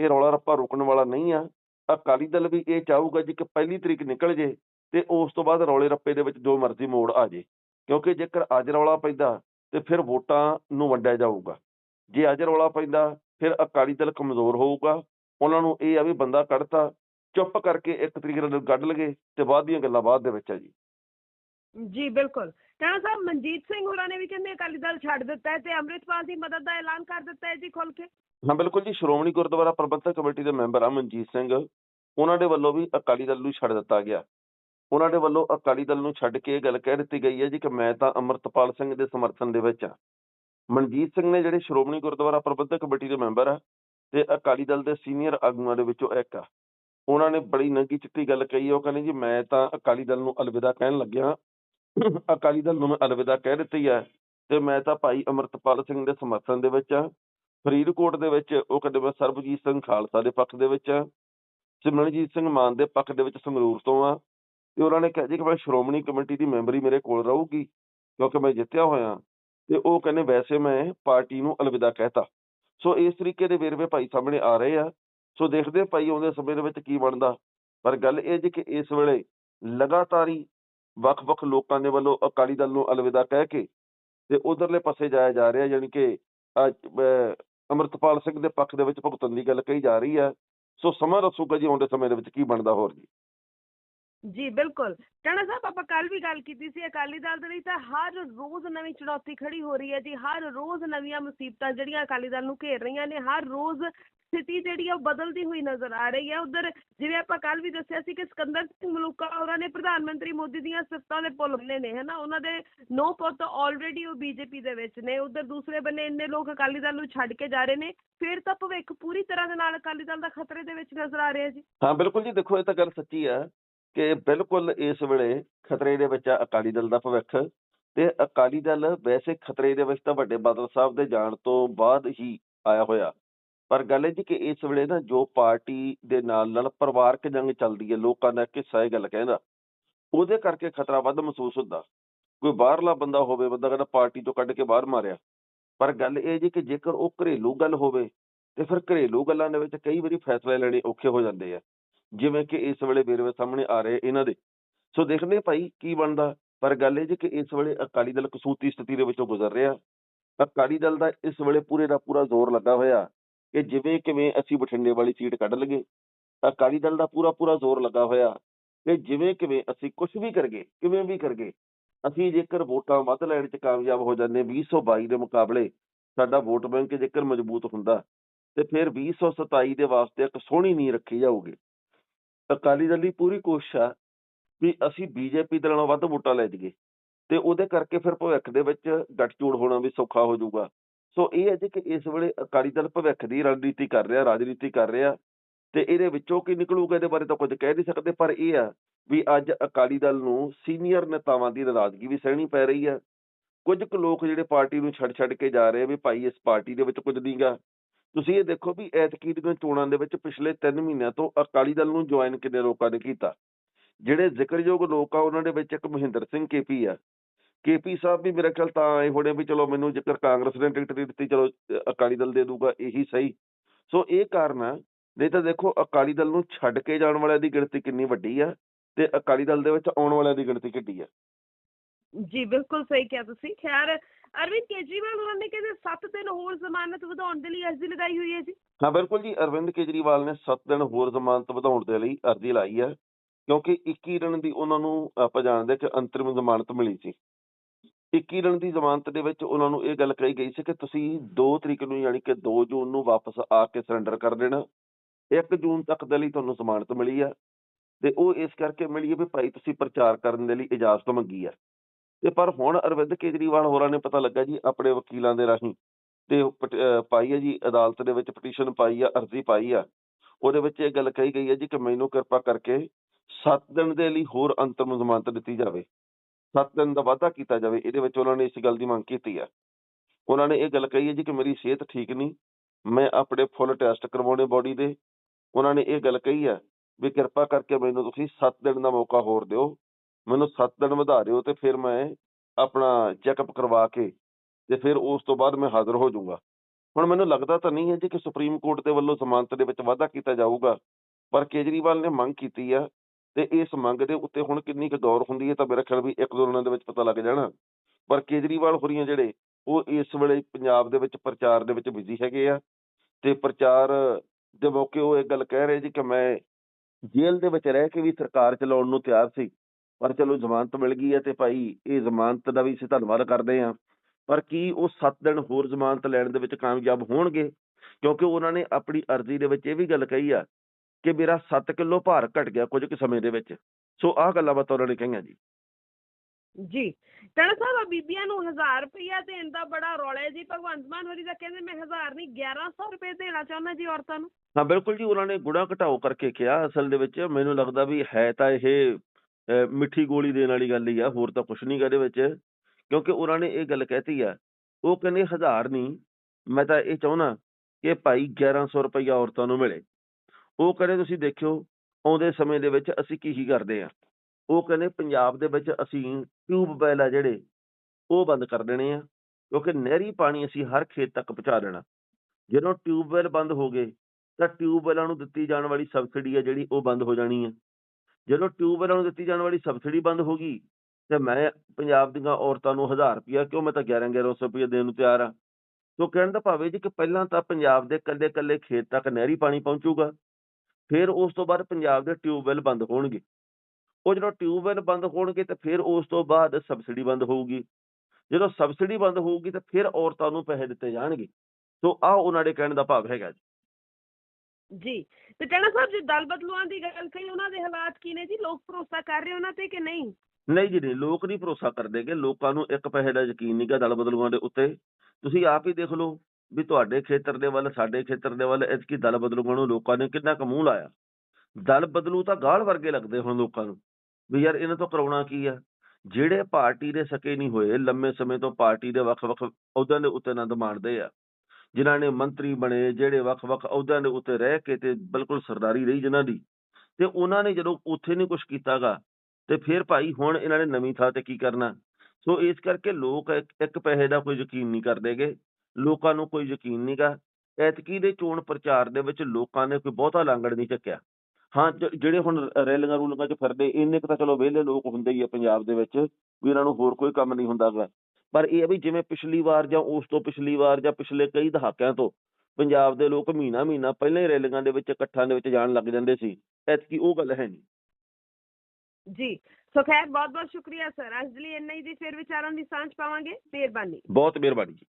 ਇਹ ਰੌਲਾ ਰੱਪਾ ਰੁਕਣ ਵਾਲਾ ਨਹੀਂ ਆ, ਅਕਾਲੀ ਦਲ ਵੀ ਇਹ ਚਾਹੂਗਾ ਜੀ ਕਿ ਪਹਿਲੀ ਤਰੀਕ ਨਿਕਲ ਜੇ ਤੇ ਉਸ ਤੋਂ ਬਾਅਦ ਰੌਲੇ ਰੱਪੇ ਦੇ ਵਿੱਚ ਜੋ ਮਰਜ਼ੀ ਮੋੜ ਆ ਜੇ, ਕਿਉਂਕਿ ਜੇਕਰ ਅੱਜ ਰੌਲਾ ਪੈਂਦਾ ਤੇ ਫਿਰ ਵੋਟਾਂ ਨੂੰ ਵੰਡਿਆ ਜਾਊਗਾ। ਜੇ ਅੱਜ ਰੌਲਾ ਪੈਂਦਾ, ਫਿਰ ਅਕਾਲੀ ਦਲ ਕਮਜ਼ੋਰ ਹੋਊਗਾ, ਉਹਨਾਂ ਨੂੰ ਇਹ ਆ ਵੀ ਬੰਦਾ ਕੱਢਤਾ, ਚੁੱਪ ਕਰਕੇ ਇੱਕ ਤਰੀਕੇ ਨਾਲ ਕੱਢ ਲਗੇ ਤੇ ਬਾਅਦ ਦੀਆਂ ਗੱਲਾਂ ਬਾਅਦ ਦੇ ਵਿੱਚ ਆ ਜੀ। ਜੀ, ਬਿਲਕੁਲ। ਟਾਣਾ ਸਾਹਿਬ ਮਨਜੀਤ ਸਿੰਘ ਹੋਰਾਂ ਨੇ ਵੀ ਕਹਿੰਦੇ ਅਕਾਲੀ ਦਲ ਛੱਡ ਦਿੱਤਾ ਹੈ ਤੇ ਅੰਮ੍ਰਿਤਪਾਲ ਦੀ ਮਦਦ ਦਾ ਐਲਾਨ ਕਰ ਦਿੱਤਾ ਹੈ ਜੀ ਖੁੱਲ ਕੇ। ਹਾਂ, ਬਿਲਕੁਲ ਜੀ। ਸ਼੍ਰੋਮਣੀ ਗੁਰਦੁਆਰਾ ਪ੍ਰਬੰਧਕ ਕਮੇਟੀ ਦੇ ਮੈਂਬਰ ਆ ਮਨਜੀਤ ਸਿੰਘ। ਉਹਨਾਂ ਦੇ ਵੱਲੋਂ ਵੀ ਅਕਾਲੀ ਦਲ ਨੂੰ ਛੱਡ ਦਿੱਤਾ ਗਿਆ। ਉਹਨਾਂ ਦੇ ਵੱਲੋਂ ਅਕਾਲੀ ਦਲ ਨੂੰ ਛੱਡ ਕੇ ਇਹ ਗੱਲ ਕਹਿ ਦਿੱਤੀ ਗਈ ਹੈ ਜੀ ਕਿ ਮੈਂ ਤਾਂ ਅਮਰਤਪਾਲ ਸਿੰਘ ਦੇ ਸਮਰਥਨ ਦੇ ਵਿੱਚ ਆ। ਮਨਜੀਤ ਸਿੰਘ ਨੇ ਜਿਹੜੇ ਸ਼੍ਰੋਮਣੀ ਗੁਰਦੁਆਰਾ ਪ੍ਰਬੰਧਕ ਕਮੇਟੀ ਦੇ ਮੈਂਬਰ ਆ ਤੇ ਅਕਾਲੀ ਦਲ ਦੇ ਸੀਨੀਅਰ ਆਗੂਆਂ ਦੇ ਵਿੱਚੋਂ ਇੱਕ ਆ। ਉਹਨਾਂ ਨੇ ਬੜੀ ਨੰਗੀ ਚਿੱਟੀ ਗੱਲ ਕਹੀ ਹੈ ਉਹ ਕਹਿੰਦੇ ਜੀ, ਮੈਂ ਤਾਂ ਅਕਾਲੀ ਦਲ ਨੂੰ ਅਲਵਿਦਾ ਕਹਿਣ ਲੱਗਿਆ। ਅਕਾਲੀ ਦਲ ਨੂੰ ਮੈਂ ਅਲਵਿਦਾ ਕਹਿ ਦਿੱਤੀ ਹੈ ਤੇ ਮੈਂ ਤਾਂ ਭਾਈ ਅਮਰਤਪਾਲ ਸਿੰਘ ਦੇ ਸਮਰਥਨ ਦੇ ਵਿੱਚ ਹਾਂ ਫਰੀਦਕੋਟ ਦੇ ਵਿੱਚ ਉਹ ਕਹਿੰਦੇ ਮੈਂ ਸਰਬਜੀਤ ਸਿੰਘ ਖਾਲਸਾ ਦੇ ਪੱਖ ਦੇ ਵਿੱਚ ਹਾਂ ਸਿਮਰਨਜੀਤ ਸਿੰਘ ਮਾਨ ਦੇ ਪੱਖ ਦੇ ਵਿੱਚ ਸੰਗਰੂਰ ਤੋਂ ਆ। ਤੇ ਉਹਨਾਂ ਨੇ ਕਿਹਾ ਜੀ ਕਿ ਮੈਂ ਸ਼੍ਰੋਮਣੀ ਕਮੇਟੀ ਦੀ ਮੈਂਬਰੀ ਮੇਰੇ ਕੋਲ ਰਹੂਗੀ, ਕਿਉਂਕਿ ਮੈਂ ਜਿੱਤਿਆ ਹੋਇਆ। ਤੇ ਉਹ ਕਹਿੰਦੇ ਵੈਸੇ ਮੈਂ ਪਾਰਟੀ ਨੂੰ ਅਲਵਿਦਾ ਕਹਿਤਾ। ਸੋ ਇਸ ਤਰੀਕੇ ਦੇ ਵੇਰਵੇ ਭਾਈ ਸਾਹਮਣੇ ਆ ਰਹੇ ਆ। ਸੋ ਦੇਖਦੇ ਭਾਈ ਆਉਂਦੇ ਸਮੇਂ ਦੇ ਵਿੱਚ ਕੀ ਬਣਦਾ। ਪਰ ਗੱਲ ਇਹ ਜੀ ਕਿ ਇਸ ਵੇਲੇ ਲਗਾਤਾਰ ਹੀ ਵੱਖ-ਵੱਖ ਲੋਕਾਂ ਦੇ ਵੱਲੋਂ ਅਕਾਲੀ ਦਲ ਨੂੰ ਅਲਵਿਦਾ ਕਹਿ ਕੇ ਤੇ ਉਧਰਲੇ ਪਾਸੇ ਜਾਇਆ ਜਾ ਰਿਹਾ ਯਾਨੀ ਕਿ ਅਹ, ਅਹ, ਅੰਮ੍ਰਿਤਪਾਲ ਸਿੰਘ ਦੇ ਪੱਖ ਦੇ ਵਿੱਚ ਭੁਗਤਣ ਦੀ ਗੱਲ ਕਹੀ ਜਾ ਰਹੀ ਹੈ ਸੋ ਸਮਾਂ ਦੱਸੂਗਾ ਜੀ ਆਉਂਦੇ ਸਮੇਂ ਦੇ ਵਿੱਚ ਕੀ ਬਣਦਾ ਹੋਰ ਜੀ। ਜੀ, ਬਿਲਕੁਲ। ਟਾਣਾ ਸਾਹਿਬ ਆਪਾਂ ਕੱਲ ਵੀ ਗੱਲ ਕੀਤੀ ਸੀ ਅਕਾਲੀ ਦਲ ਦੇ ਲਈ, ਤਾਂ ਹਰ ਰੋਜ਼ ਨਵੀਂ ਚੁਣੌਤੀ ਖੜੀ ਹੋ ਰਹੀ ਹੈ ਜੀ। ਹਰ ਰੋਜ਼ ਨਵੀਆਂ ਮੁਸੀਬਤਾਂ ਜਿਹੜੀਆਂ ਅਕਾਲੀ ਦਲ ਨੂੰ ਘੇਰ ਰਹੀਆਂ ਨੇ, ਹਰ ਰੋਜ਼ ਸਥਿਤੀ ਜਿਹੜੀ ਆ ਉਹ ਬਦਲਦੀ ਹੋਈ ਨਜ਼ਰ ਆ ਰਹੀ ਹੈ। ਉਧਰ ਜਿਵੇਂ ਆਪਾਂ ਕੱਲ ਵੀ ਦੱਸਿਆ ਸੀ ਕਿ ਸਿਕੰਦਰ ਸਿੰਘ ਮਲੂਕਾ ਹੋਰਾਂ ਨੇ ਪ੍ਰਧਾਨ ਮੰਤਰੀ ਮੋਦੀ ਦੀਆਂ ਸਿਫਤਾਂ ਦੇ ਪੁੱਲ ਬੰਨੇ ਨੇ, ਹਨਾ? ਉਹਨਾਂ ਦੇ ਨੋ ਪੁੱਤ ਆਲਰੇਡੀ ਉਹ ਬੀਜੇਪੀ ਦੇ ਵਿੱਚ ਨੇ। ਉਧਰ ਦੂਸਰੇ ਬੰਨੇ ਇੰਨੇ ਲੋਕ ਅਕਾਲੀ ਦਲ ਨੂੰ ਛੱਡ ਕੇ ਜਾ ਰਹੇ ਨੇ। ਫਿਰ ਤਾਂ ਭਵਿੱਖ ਪੂਰੀ ਤਰ੍ਹਾਂ ਦੇ ਨਾਲ ਅਕਾਲੀ ਦਲ ਦਾ ਖਤਰੇ ਦੇ ਵਿੱਚ ਨਜ਼ਰ ਆ ਰਿਹਾ ਜੀ। ਹਾਂ, ਬਿਲਕੁਲ ਜੀ। ਦੇਖੋ, ਇਹ ਤਾਂ ਗੱਲ ਸੱਚੀ ਹੈ। ਕਿ ਬਿਲਕੁਲ ਇਸ ਵੇਲੇ ਖਤਰੇ ਦੇ ਵਿੱਚ ਆ ਅਕਾਲੀ ਦਲ ਦਾ ਭਵਿੱਖ ਤੇ ਅਕਾਲੀ ਦਲ ਵੈਸੇ ਖਤਰੇ ਦੇ ਵਿੱਚ ਤਾਂ ਵੱਡੇ ਬਾਦਲ ਸਾਹਿਬ ਦੇ ਜਾਣ ਤੋਂ ਬਾਅਦ ਹੀ ਆਇਆ ਹੋਇਆ। ਪਰ ਗੱਲ ਇਹ ਜੀ ਕਿ ਇਸ ਵੇਲੇ ਨਾ ਜੋ ਪਾਰਟੀ ਦੇ ਨਾਲ ਨਾਲ ਪਰਿਵਾਰਕ ਜੰਗ ਚੱਲਦੀ ਹੈ, ਲੋਕਾਂ ਦਾ ਕਿੱਸਾ ਇਹ ਗੱਲ ਕਹਿੰਦਾ ਉਹਦੇ ਕਰਕੇ ਖਤਰਾ ਵੱਧ ਮਹਿਸੂਸ ਹੁੰਦਾ। ਕੋਈ ਬਾਹਰਲਾ ਬੰਦਾ ਹੋਵੇ, ਬੰਦਾ ਕਹਿੰਦਾ ਪਾਰਟੀ ਤੋਂ ਕੱਢ ਕੇ ਬਾਹਰ ਮਾਰਿਆ। ਪਰ ਗੱਲ ਇਹ ਜੀ ਕਿ ਜੇਕਰ ਉਹ ਘਰੇਲੂ ਗੱਲ ਹੋਵੇ ਤੇ ਫਿਰ ਘਰੇਲੂ ਗੱਲਾਂ ਦੇ ਵਿੱਚ ਕਈ ਵਾਰੀ ਫੈਸਲੇ ਲੈਣੇ ਔਖੇ ਹੋ ਜਾਂਦੇ ਆ। ਜਿਵੇਂ ਕਿ ਇਸ ਵੇਲੇ ਵੇਰਵੇ ਸਾਹਮਣੇ ਆ ਰਹੇ ਇਹਨਾਂ ਦੇ। ਸੋ ਦੇਖਦੇ ਭਾਈ ਕੀ ਬਣਦਾ। ਪਰ ਗੱਲ ਇਹ ਜੀ ਕਿ ਇਸ ਵੇਲੇ ਅਕਾਲੀ ਦਲ ਕਸੂਤੀ ਸਥਿਤੀ ਦੇ ਵਿੱਚੋਂ ਗੁਜ਼ਰ ਰਿਹਾ। ਅਕਾਲੀ ਦਲ ਦਾ ਇਸ ਵੇਲੇ ਪੂਰੇ ਦਾ ਪੂਰਾ ਜ਼ੋਰ ਲੱਗਾ ਹੋਇਆ ਕਿ ਜਿਵੇਂ ਕਿਵੇਂ ਅਸੀਂ ਬਠਿੰਡੇ ਵਾਲੀ ਸੀਟ ਕੱਢ ਲਈਏ। ਅਕਾਲੀ ਦਲ ਦਾ ਪੂਰਾ ਪੂਰਾ ਜ਼ੋਰ ਲੱਗਾ ਹੋਇਆ ਕਿ ਜਿਵੇਂ ਕਿਵੇਂ ਅਸੀਂ ਕੁਝ ਵੀ ਕਰਗੇ, ਕਿਵੇਂ ਵੀ ਕਰਗੇ, ਅਸੀਂ ਜੇਕਰ ਵੋਟਾਂ ਵੱਧ ਲੈਣ 'ਚ ਕਾਮਯਾਬ ਹੋ ਜਾਂਦੇ 2022 ਦੇ ਮੁਕਾਬਲੇ ਸਾਡਾ ਵੋਟ ਬੈਂਕ ਜੇਕਰ ਮਜ਼ਬੂਤ ਹੁੰਦਾ ਤੇ ਫਿਰ 2027 ਦੇ ਵਾਸਤੇ ਇੱਕ ਸੋਹਣੀ ਨੀਂਹ ਰੱਖੀ ਜਾਊਗੀ। ਅਕਾਲੀ ਦਲ ਦੀ ਪੂਰੀ ਕੋਸ਼ਿਸ਼ ਆ ਵੀ ਅਸੀਂ ਬੀਜੇਪੀ ਦੇ ਨਾਲੋਂ ਵੱਧ ਵੋਟਾਂ ਲੈ ਜਾਈਏ ਤੇ ਉਹਦੇ ਕਰਕੇ ਫਿਰ ਭਵਿੱਖ ਦੇ ਵਿੱਚ ਗੱਠਜੋੜ ਹੋਣਾ ਵੀ ਸੌਖਾ ਹੋ ਜਾਊਗਾ। ਸੋ ਇਹ ਹੈ ਜੀ ਕਿ ਇਸ ਵੇਲੇ ਅਕਾਲੀ ਦਲ ਭਵਿੱਖ ਦੀ ਰਣਨੀਤੀ ਕਰ ਰਿਹਾ, ਰਾਜਨੀਤੀ ਕਰ ਰਿਹਾ ਤੇ ਇਹਦੇ ਵਿੱਚੋਂ ਕੀ ਨਿਕਲੂਗਾ ਇਹਦੇ ਬਾਰੇ ਤਾਂ ਕੁਝ ਕਹਿ ਨਹੀਂ ਸਕਦੇ, ਪਰ ਇਹ ਆ ਵੀ ਅੱਜ ਅਕਾਲੀ ਦਲ ਨੂੰ ਸੀਨੀਅਰ ਨੇਤਾਵਾਂ ਦੀ ਨਾਰਾਜ਼ਗੀ ਵੀ ਸਹਿਣੀ ਪੈ ਰਹੀ ਹੈ ਕੁਝ ਕੁ ਲੋਕ ਜਿਹੜੇ ਪਾਰਟੀ ਨੂੰ ਛੱਡ ਛੱਡ ਕੇ ਜਾ ਰਹੇ ਆ ਵੀ ਭਾਈ ਇਸ ਪਾਰਟੀ ਦੇ ਵਿੱਚ ਕੁਝ ਨਹੀਂਗਾ ਤੁਸੀਂ ਇਹ ਦੇਖੋ ਵੀ ਐਤਕੀ ਦੀਆਂ ਚੋਣਾਂ ਦੇ ਵਿੱਚ ਪਿਛਲੇ 3 ਮਹੀਨਿਆਂ ਤੋਂ ਅਕਾਲੀ ਦਲ ਨੂੰ ਜੁਆਇਨ ਕਿੰਨੇ ਲੋਕਾਂ ਨੇ ਕੀਤਾ? ਜਿਹੜੇ ਜ਼ਿਕਰਯੋਗ ਲੋਕ ਆ, ਉਹਨਾਂ ਦੇ ਵਿੱਚ ਇੱਕ ਮਹਿੰਦਰ ਸਿੰਘ ਕੇਪੀ ਆ। ਕੇਪੀ ਸਾਹਿਬ ਵੀ ਮੇਰੇ ਖਿਆਲ ਤਾਂ ਆਏ ਹੋਣੇ ਵੀ ਚਲੋ ਮੈਨੂੰ ਜੇਕਰ ਕਾਂਗਰਸ ਨੇ ਟਿਕਟ ਦੇ ਦਿੱਤੀ, ਚਲੋ ਅਕਾਲੀ ਦਲ ਦੇ ਦੂਗਾ, ਇਹੀ ਸਹੀ। ਸੋ ਇਹ ਕਾਰਨ ਆ, ਨਹੀਂ ਤਾਂ ਦੇਖੋ ਅਕਾਲੀ ਦਲ ਨੂੰ ਛੱਡ ਕੇ ਜਾਣ ਵਾਲਿਆਂ ਦੀ ਗਿਣਤੀ ਕਿੰਨੀ ਵੱਡੀ ਆ ਤੇ ਅਕਾਲੀ ਦਲ ਦੇ ਵਿੱਚ ਆਉਣ ਵਾਲਿਆਂ ਦੀ ਗਿਣਤੀ ਕਿੱਡੀ ਆ? ਜੀ, ਬਿਲਕੁਲ ਸਹੀ ਕਿਹਾ ਤੁਸੀਂ। ਖੈਰ ਅਰਵਿੰਦ ਕੇਜਰੀਵਾਲ ਹੋਰਾਂ ਨੇ ਕਹਿੰਦੇ 7 ਦਿਨ ਹੋਰ ਜ਼ਮਾਨਤ ਵਧਾਉਣ ਦੇ ਲਈ ਅਰਜ਼ੀ ਲਗਾਈ ਹੋਈ ਹੈ ਜੀ। ਹਾਂ, ਬਿਲਕੁਲ ਜੀ, ਅਰਵਿੰਦ ਕੇਜਰੀਵਾਲ ਨੇ 7 ਦਿਨ ਹੋਰ ਜ਼ਮਾਨਤ ਵਧਾਉਣ ਦੇ ਲਈ ਅਰਜ਼ੀ ਲਾਈ ਹੈ, ਕਿਉਂਕਿ 21 ਦਿਨ ਦੀ ਉਹਨਾਂ ਨੂੰ ਆਪਾਂ ਜਾਣਦੇ ਕਿ ਅੰਤਰਿਮ ਜ਼ਮਾਨਤ ਮਿਲੀ ਸੀ। 21 ਦਿਨ ਦੀ ਜ਼ਮਾਨਤ ਦੇ ਵਿੱਚ ਉਹਨਾਂ ਨੂੰ ਇਹ ਗੱਲ ਕਹੀ ਗਈ ਸੀ ਕਿ ਤੁਸੀਂ 2 ਤਰੀਕ ਨੂੰ ਯਾਨੀ ਕਿ 2 ਜੂਨ ਨੂੰ ਵਾਪਸ ਆ ਕੇ ਸਰੈਂਡਰ ਕਰ ਦੇਣਾ। 1 ਜੂਨ ਤੱਕ ਦੇ ਲਈ ਤੁਹਾਨੂੰ ਜ਼ਮਾਨਤ ਮਿਲੀ ਆ ਤੇ ਉਹ ਇਸ ਕਰਕੇ ਮਿਲੀ ਹੈ ਵੀ ਭਾਈ ਤੁਸੀਂ ਪ੍ਰਚਾਰ ਕਰਨ ਦੇ ਲਈ ਇਜਾਜ਼ਤ ਮੰਗੀ ਆ ਤੇ ਪਰ ਹੁਣ ਅਰਵਿੰਦ ਕੇਜਰੀਵਾਲ ਹੋਰਾਂ ਨੇ ਪਤਾ ਲੱਗਾ ਜੀ ਆਪਣੇ ਵਕੀਲਾਂ ਦੇ ਰਾਹੀਂ ਤੇ ਉਹ ਪਾਈ ਹੈ ਜੀ, ਅਦਾਲਤ ਦੇ ਵਿੱਚ ਪਟੀਸ਼ਨ ਪਾਈ ਆ, ਅਰਜ਼ੀ ਪਾਈ ਆ। ਉਹਦੇ ਵਿੱਚ ਇਹ ਗੱਲ ਕਹੀ ਗਈ ਹੈ ਜੀ ਕਿ ਮੈਨੂੰ ਕਿਰਪਾ ਕਰਕੇ 7 ਦਿਨ ਦੇ ਲਈ ਹੋਰ ਅੰਤਮ ਜ਼ਮਾਨਤ ਦਿੱਤੀ ਜਾਵੇ। 7 ਦਿਨ ਦਾ ਵਾਅਦਾ ਕੀਤਾ ਜਾਵੇ, ਇਹਦੇ ਵਿੱਚ ਉਹਨਾਂ ਨੇ ਇਸ ਗੱਲ ਦੀ ਮੰਗ ਕੀਤੀ ਆ। ਉਹਨਾਂ ਨੇ ਇਹ ਗੱਲ ਕਹੀ ਹੈ ਜੀ ਕਿ ਮੇਰੀ ਸਿਹਤ ਠੀਕ ਨਹੀਂ, ਮੈਂ ਆਪਣੇ ਫੁੱਲ ਟੈਸਟ ਕਰਵਾਉਣੇ ਬੋਡੀ ਦੇ। ਉਹਨਾਂ ਨੇ ਇਹ ਗੱਲ ਕਹੀ ਆ ਵੀ ਕਿਰਪਾ ਕਰਕੇ ਮੈਨੂੰ ਤੁਸੀਂ 7 ਦਿਨ ਦਾ ਮੌਕਾ ਹੋਰ ਦਿਓ। ਮੈਨੂੰ 7 ਦਿਨ ਵਧਾ ਦਿਓ ਤੇ ਫਿਰ ਮੈਂ ਆਪਣਾ ਚੈੱਕਅਪ ਕਰਵਾ ਕੇ ਤੇ ਫਿਰ ਉਸ ਤੋਂ ਬਾਅਦ ਮੈਂ ਹਾਜ਼ਰ ਹੋ ਜਾਊਂਗਾ। ਹੁਣ ਮੈਨੂੰ ਲੱਗਦਾ ਤਾਂ ਨਹੀਂ ਹੈ ਜੀ ਕਿ ਸੁਪਰੀਮ ਕੋਰਟ ਦੇ ਵੱਲੋਂ ਜ਼ਮਾਨਤ ਦੇ ਵਿੱਚ ਵਾਧਾ ਕੀਤਾ ਜਾਊਗਾ, ਪਰ ਕੇਜਰੀਵਾਲ ਨੇ ਮੰਗ ਕੀਤੀ ਆ ਤੇ ਇਸ ਮੰਗ ਦੇ ਉੱਤੇ ਹੁਣ ਕਿੰਨੀ ਕੁ ਗੌਰ ਹੁੰਦੀ ਹੈ ਤਾਂ ਮੇਰਾ ਖਿਆਲ ਵੀ ਇੱਕ ਦੋ ਦਿਨਾਂ ਦੇ ਵਿੱਚ ਪਤਾ ਲੱਗ ਜਾਣਾ। ਪਰ ਕੇਜਰੀਵਾਲ ਹੋਰੀਆਂ ਜਿਹੜੇ ਉਹ ਇਸ ਵੇਲੇ ਪੰਜਾਬ ਦੇ ਵਿੱਚ ਪ੍ਰਚਾਰ ਦੇ ਵਿੱਚ ਬਿਜ਼ੀ ਹੈਗੇ ਆ ਤੇ ਪ੍ਰਚਾਰ ਦੇ ਮੌਕੇ ਉਹ ਇਹ ਗੱਲ ਕਹਿ ਰਹੇ ਜੀ ਕਿ ਮੈਂ ਜੇਲ੍ਹ ਦੇ ਵਿੱਚ ਰਹਿ ਕੇ ਵੀ ਸਰਕਾਰ ਚਲਾਉਣ ਨੂੰ ਤਿਆਰ ਸੀ। ਪਰ ਚਲੋ ਜ਼ਮਾਨਤ ਮਿਲ ਗਈ ਹੈ ਤੇ ਭਾਈ ਇਹ ਜ਼ਮਾਨਤ ਦਾ ਵੀ ਅਸੀਂ ਧੰਨਵਾਦ ਕਰਦੇ ਹਾਂ। ਪਰ ਕੀ ਉਹ 7 ਦਿਨ ਹੋਰ ਜ਼ਮਾਨਤ ਲੈਣ ਦੇ ਵਿੱਚ ਕਾਮਯਾਬ ਹੋਣਗੇ? ਕਿਉਂਕਿ ਉਹਨਾਂ ਨੇ ਆਪਣੀ ਅਰਜ਼ੀ ਦੇ ਵਿੱਚ ਇਹ ਵੀ ਗੱਲ ਕਹੀ ਆ ਕਿ ਮੇਰਾ 7 ਕਿਲੋ ਭਾਰ ਘਟ ਗਿਆ ਕੁਝ ਕੁ ਸਮੇਂ ਦੇ ਵਿੱਚ। ਸੋ ਆਹ ਗੱਲਾਂ ਬਾਤਾਂ ਉਹਨਾਂ ਨੇ ਕਹੀਆਂ ਜੀ। ਜੀ ਟਣਾ ਸਾਹਿਬ ਆ ਬੀਬੀਆਂ ਨੂੰ 1000 ਰੁਪਇਆ ਦੇਣ ਦਾ ਬੜਾ ਰੌਲਾ ਹੈ ਜੀ। ਭਗਵੰਤ ਮਾਨ ਹੋਰੀ ਤਾਂ ਕਹਿੰਦੇ ਮੈਂ 1000 ਨਹੀਂ 1100 ਰੁਪਏ ਦੇਣਾ ਚਾਹੁੰਦਾ ਜੀ ਔਰਤਾਂ ਨੂੰ। ਹਾਂ ਬਿਲਕੁਲ ਜੀ ਉਹਨਾਂ ਨੇ ਗੁਣਾ ਘਟਾਓ ਕਰਕੇ ਕਿਹਾ ਅਸਲ ਦੇ ਵਿੱਚ। ਮੈਨੂੰ ਲੱਗਦਾ ਵੀ ਹੈ ਤਾਂ ਇਹ ਅਹ, ਮਿੱਠੀ ਗੋਲੀ ਦੇਣ ਵਾਲੀ ਗੱਲ ਹੀ ਆ ਹੋਰ ਤਾਂ ਕੁਝ ਨਹੀਂ ਗਾ ਇਹਦੇ ਵਿੱਚ। ਕਿਉਂਕਿ ਉਹਨਾਂ ਨੇ ਇਹ ਗੱਲ ਕਹਿਤੀ ਆ ਉਹ ਕਹਿੰਦੇ ਹਜ਼ਾਰ ਨਹੀਂ ਮੈਂ ਤਾਂ ਇਹ ਚਾਹੁੰਦਾ ਕਿ ਭਾਈ 1100 ਰੁਪਈਆ ਔਰਤਾਂ ਨੂੰ ਮਿਲੇ। ਉਹ ਕਹਿੰਦੇ ਤੁਸੀਂ ਦੇਖਿਓ ਆਉਂਦੇ ਸਮੇਂ ਦੇ ਵਿੱਚ ਅਸੀਂ ਕੀ ਹੀ ਕਰਦੇ ਆ। ਉਹ ਕਹਿੰਦੇ ਪੰਜਾਬ ਦੇ ਵਿੱਚ ਅਸੀਂ ਟਿਊਬਵੈਲ ਆ ਜਿਹੜੇ ਉਹ ਬੰਦ ਕਰ ਦੇਣੇ ਆ। ਕਿਉਂਕਿ ਨਹਿਰੀ ਪਾਣੀ ਅਸੀਂ ਹਰ ਖੇਤ ਤੱਕ ਪਹੁੰਚਾ ਦੇਣਾ। ਜਦੋਂ ਟਿਊਬਵੈਲ ਬੰਦ ਹੋ ਗਏ ਤਾਂ ਟਿਊਬਵੈਲਾਂ ਨੂੰ ਦਿੱਤੀ ਜਾਣ ਵਾਲੀ ਸਬਸਿਡੀ ਆ ਜਿਹੜੀ ਉਹ ਬੰਦ ਹੋ ਜਾਣੀ ਹੈ ਜਦੋਂ ਟਿਊਬਵੈੱਲਾਂ ਨੂੰ ਦਿੱਤੀ ਜਾਣ ਵਾਲੀ ਸਬਸਿਡੀ ਬੰਦ ਹੋ ਗਈ ਤੇ ਮੈਂ ਪੰਜਾਬ ਦੀਆਂ ਔਰਤਾਂ ਨੂੰ 1000 ਰੁਪਇਆ, ਕਿਉਂ ਮੈਂ ਤਾਂ 11 1100 ਰੁਪਇਆ ਦੇਣ ਨੂੰ ਤਿਆਰ ਆ? ਸੋ ਕਹਿਣ ਦਾ ਭਾਵੇਂ ਜੀ ਕਿ ਪਹਿਲਾਂ ਤਾਂ ਪੰਜਾਬ ਦੇ ਕੱਲੇ ਕੱਲੇ ਖੇਤ ਤੱਕ ਨਹਿਰੀ ਪਾਣੀ ਪਹੁੰਚੂਗਾ, ਫਿਰ ਉਸ ਤੋਂ ਬਾਅਦ ਪੰਜਾਬ ਦੇ ਟਿਊਬਵੈੱਲ ਬੰਦ ਹੋਣਗੇ। ਉਹ ਜਦੋਂ ਟਿਊਬਵੈੱਲ ਬੰਦ ਹੋਣਗੇ ਤੇ ਫਿਰ ਉਸ ਤੋਂ ਬਾਅਦ ਸਬਸਿਡੀ ਬੰਦ ਹੋਊਗੀ। ਜਦੋਂ ਸਬਸਿਡੀ ਬੰਦ ਹੋਊਗੀ ਤਾਂ ਫਿਰ ਔਰਤਾਂ ਨੂੰ ਪੈਸੇ ਦਿੱਤੇ ਜਾਣਗੇ। ਸੋ ਆਹ ਉਹਨਾਂ ਦੇ ਕਹਿਣ ਦਾ ਭਾਵ ਹੈਗਾ ਜੀ। ਜੀ। ਤੇ ਟਣਾ ਸਾਹਿਬ, ਜੀ ਦਲ ਬਦਲੂਆਂ ਦੀ ਗੱਲ ਕਹੀ, ਉਹਨਾਂ ਦੇ ਹਾਲਾਤ ਕੀ ਨੇ ਜੀ? ਲੋਕ ਭਰੋਸਾ ਕਰ ਰਹੇ ਉਹਨਾਂ ਤੇ ਕਿ ਨਹੀਂ? ਨਹੀਂ ਜੀ, ਨਹੀਂ। ਲੋਕ ਨਹੀਂ ਭਰੋਸਾ ਕਰਦੇਗੇ ਲੋਕਾਂ ਨੂੰ ਇੱਕ ਪੈਸੇ ਦਾ ਯਕੀਨ ਨਹੀਂਗਾ ਦਲ ਬਦਲੂਆਂ ਦੇ ਉੱਤੇ। ਤੁਸੀਂ ਆਪ ਹੀ ਦੇਖ ਲਓ ਵੀ ਤੁਹਾਡੇ ਖੇਤਰ ਦੇ ਵੱਲ, ਸਾਡੇ ਖੇਤਰ ਦੇ ਵੱਲ ਇਤਕੀ ਦਲ ਬਦਲੂਆਂ ਨੂੰ ਲੋਕਾਂ ਨੇ ਕਿੰਨਾ ਕੁ ਮੂੰਹ ਲਾਇਆ। ਦਲ ਬਦਲੂ ਤਾਂ ਗਾਲ ਵਰਗੇ ਲੱਗਦੇ ਹੁਣ ਲੋਕਾਂ ਨੂੰ ਵੀ ਯਾਰ ਇਹਨਾਂ ਤੋਂ ਕਰਾਉਣਾ ਕੀ ਆ? ਜਿਹੜੇ ਪਾਰਟੀ ਦੇ ਸਕੇ ਨਹੀਂ ਹੋਏ, ਲੰਮੇ ਸਮੇਂ ਤੋਂ ਪਾਰਟੀ ਦੇ ਵੱਖ-ਵੱਖ ਅਹੁਦਿਆਂ ਦੇ ਉੱਤੇ ਆਨੰਦ ਮਾਣਦੇ ਆ। ਜਿਨ੍ਹਾਂ ਨੇ ਮੰਤਰੀ ਬਣੇ, ਜਿਹੜੇ ਵੱਖ-ਵੱਖ ਅਹੁਦਿਆਂ ਦੇ ਉੱਤੇ ਰਹਿ ਕੇ ਤੇ ਬਿਲਕੁਲ ਸਰਦਾਰੀ ਰਹੀ ਜਿਨ੍ਹਾਂ ਦੀ, ਤੇ ਉਹਨਾਂ ਨੇ ਜਦੋਂ ਉੱਥੇ ਨਹੀਂ ਕੁਝ ਕੀਤਾਗਾ, ਤੇ ਫਿਰ ਭਾਈ ਹੁਣ ਇਹਨਾਂ ਨੇ ਨਵੀਂ ਥਾਂ ਤੇ ਕੀ ਕਰਨਾ? ਸੋ ਇਸ ਕਰਕੇ ਲੋਕ ਇੱਕ ਪੈਸੇ ਦਾ ਕੋਈ ਯਕੀਨ ਨਹੀਂ ਕਰਦੇਗੇ ਲੋਕਾਂ ਨੂੰ ਕੋਈ ਯਕੀਨ ਨਹੀਂਗਾ ਐਤਕੀ ਦੇ ਚੋਣ ਪ੍ਰਚਾਰ ਦੇ ਵਿੱਚ ਲੋਕਾਂ ਨੇ ਕੋਈ ਬਹੁਤਾ ਲਾਂਗੜ ਨਹੀਂ ਚੱਕਿਆ। ਹਾਂ ਜਿਹੜੇ ਹੁਣ ਰੈਲੀਆਂ ਰੂਲੀਆਂ 'ਚ ਫਿਰਦੇ, ਇੰਨੇ ਕੁ ਤਾਂ ਚਲੋ ਵਿਹਲੇ ਲੋਕ ਹੁੰਦੇ ਹੀ ਆ ਪੰਜਾਬ ਦੇ ਵਿੱਚ, ਵੀ ਇਹਨਾਂ ਨੂੰ ਹੋਰ ਕੋਈ ਕੰਮ ਨਹੀਂ ਹੁੰਦਾਗਾ ਪਰ ਇਹ ਵੀ ਜਿਵੇਂ ਪਿਛਲੀ ਵਾਰ ਜਾਂ ਉਸ ਤੋਂ ਪਿਛਲੀ ਵਾਰ ਜਾਂ ਪਿਛਲੇ ਕਈ ਦਹਾਕਿਆਂ ਤੋਂ ਪੰਜਾਬ ਦੇ ਲੋਕ ਮਹੀਨਾ ਮਹੀਨਾ ਪਹਿਲਾਂ ਹੀ ਰੈਲੀਆਂ ਦੇ ਵਿੱਚ ਇਕੱਠਾਂ ਦੇ ਵਿੱਚ ਜਾਣ ਲੱਗ ਜਾਂਦੇ ਸੀ ਐਤਕੀ ਉਹ ਗੱਲ ਹੈ ਨਹੀਂ। ਜੀ ਸੋ ਖੈਰ ਬਹੁਤ ਬਹੁਤ ਸ਼ੁਕਰੀਆ ਸਰ। ਅੱਜ ਲਈ ਇੰਨਾ ਹੀ ਦੀ ਫਿਰ ਵਿਚਾਰਾਂ ਦੀ ਸਾਂਝ ਪਾਵਾਂਗੇ। ਮਿਹਰਬਾਨੀ। ਬਹੁਤ ਮਿਹਰਬਾਨੀ ਜੀ।